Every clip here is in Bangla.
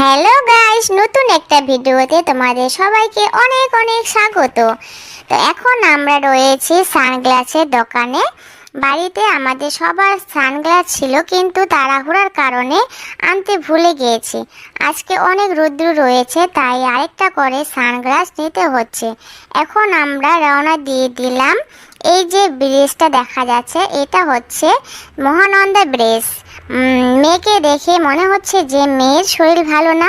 হ্যালো গাইস নতুন একটা ভিডিওতে তোমাদের সবাইকে অনেক অনেক স্বাগত। তো এখন আমরা রয়েছি সানগ্লাসের দোকানে। বাড়িতে আমাদের সবার সানগ্লাস ছিল, কিন্তু তাড়াহুড়ার কারণে আনতে ভুলে গিয়েছি। আজকে অনেক রৌদ্র রয়েছে, তাই আরেকটা করে সানগ্লাস নিতে হচ্ছে। এখন আমরা রওনা দিয়ে দিলাম। এই যে ব্রিজটা দেখা যাচ্ছে, এটা হচ্ছে মহানন্দা ব্রিজ। মেয়েকে দেখে মনে হচ্ছে যে মেয়ের শরীর ভালো না।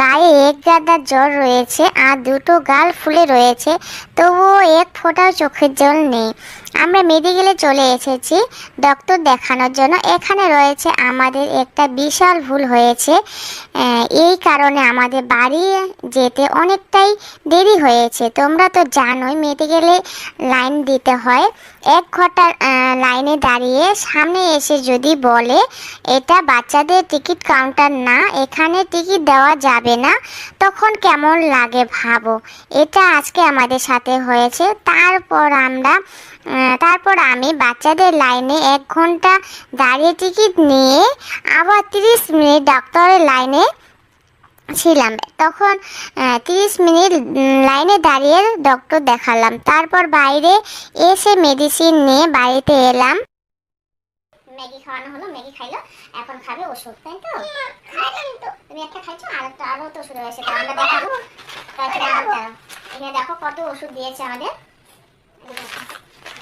গায়ে এক গাদা জ্বর রয়েছে আর দুটো গাল ফুলে রয়েছে, তবুও এক ফোঁটাও চোখের জল নেই। আমরা মেডিকেলে চলে এসেছি। ডক্টর দেখানোর জন্য। এখানে রয়েছে আমাদের একটা বিশাল ভুল হয়েছে। এই কারণে আমাদের বাড়ি যেতে অনেকটাই দেরি হয়েছে। তোমরা তো জানোই মেডিকেলে লাইন দিতে হয়। এক ঘণ্টার আহ, লাইনে দাঁড়িয়ে সামনে এসে যদি বলে এটা বাচ্চাদের টিকিট কাউন্টার না এখানে টিকিট দেওয়া যাবে না তখন কেমন লাগে ভাবো। এটা আজকে আমাদের সাথে হয়েছে। তারপর আমরা তারপর আমি বাচ্চাদের লাইনে এক ঘণ্টা দাঁড়িয়ে টিকিট নিয়ে আবার তিরিশ মিনিট ডাক্তারের লাইনে ছিলাম। তখন তিরিশ মিনিট লাইনে দাঁড়িয়ে ডক্টর দেখালাম। তারপর বাইরে এসে মেডিসিন নিয়ে বাড়িতে এলাম। ম্যাগি খাওয়ানো হলো ম্যাগি খাইলো এখন খাবে ওষুধ তাই তো? তুমি একটা খাইছো আর একটা আরও তো ওষুধ রয়েছে আমরা দেখাবো। এখানে দেখো কত ওষুধ দিয়েছে আমাদের।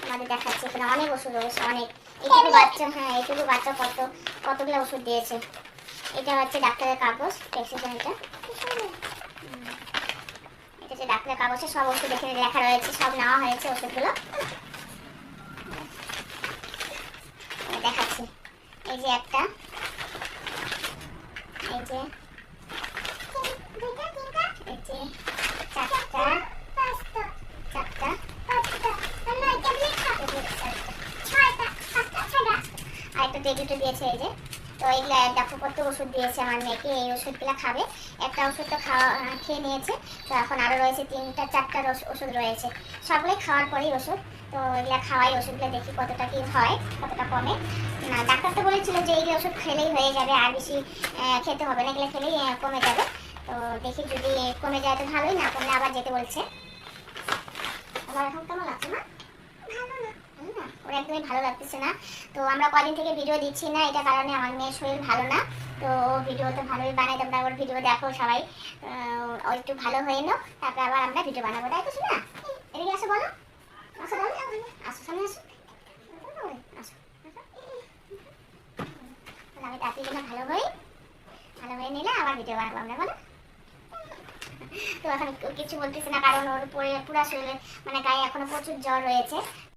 আমাদের দেখাচ্ছে। এখানে অনেক ওষুধ রয়েছে, অনেক। এইটুকু বাচ্চা হ্যাঁ এইটুকু বাচ্চা কত, কতগুলো ওষুধ দিয়েছে। এটা হচ্ছে ডাক্তারের কাগজ প্রেসক্রিপশন এটা এটা হচ্ছে ডাক্তারের কাগজে, সব ওষুধ এখানে লেখা রয়েছে, সব নেওয়া হয়েছে ওষুধগুলো। দেখাচ্ছি। এই যে একটা। এই যে। এই যে। একটা দিয়েছে এই যে। তো এইগুলো দেখো, কত ওষুধ দিয়েছে আমার মেয়েকে এই ওষুধগুলো খাবে? একটা ওষুধ তো খাওয়া খেয়ে নিয়েছে। তো এখন আরও রয়েছে তিনটা, চারটা ওষ- ওষুধ রয়েছে। সবগুলোই খাওয়ার পরেই ওষুধ। তো এগুলো খাওয়াই ওষুধগুলো দেখি কতটা কি হয়, কতটা কমে। ডাক্তার তো বলেছিল যে এইগুলো ওষুধ খেলেই হয়ে যাবে, আর বেশি খেতে হবে না। এগুলো খেলেই কমে যাবে। তো দেখি যদি কমে যায় তো ভালোই, না কমলে আবার যেতে বলছে। আমার এখন কেমন লাগছে না একদমই ভালো লাগতেছে না। তো আমরা কদিন থেকে ভিডিও দিচ্ছি না, এটা কারণে আমার মেয়ের শরীর ভালো না। তো ভিডিও তো ভালোই বানাই তোমরা ওর ভিডিও দেখো সবাই। ও একটু ভালো হয়ে নাও তারপরে আবার আমরা ভিডিও বানাবো, তাই তো না এদিকে আসো বলো। আসো বলো। আসো, সামনে আসো। তো এখন কিছু বলতেছে না, কারণ ওর পুরো পুরা শরীরে মানে গায়ে এখনও প্রচুর জ্বর রয়েছে।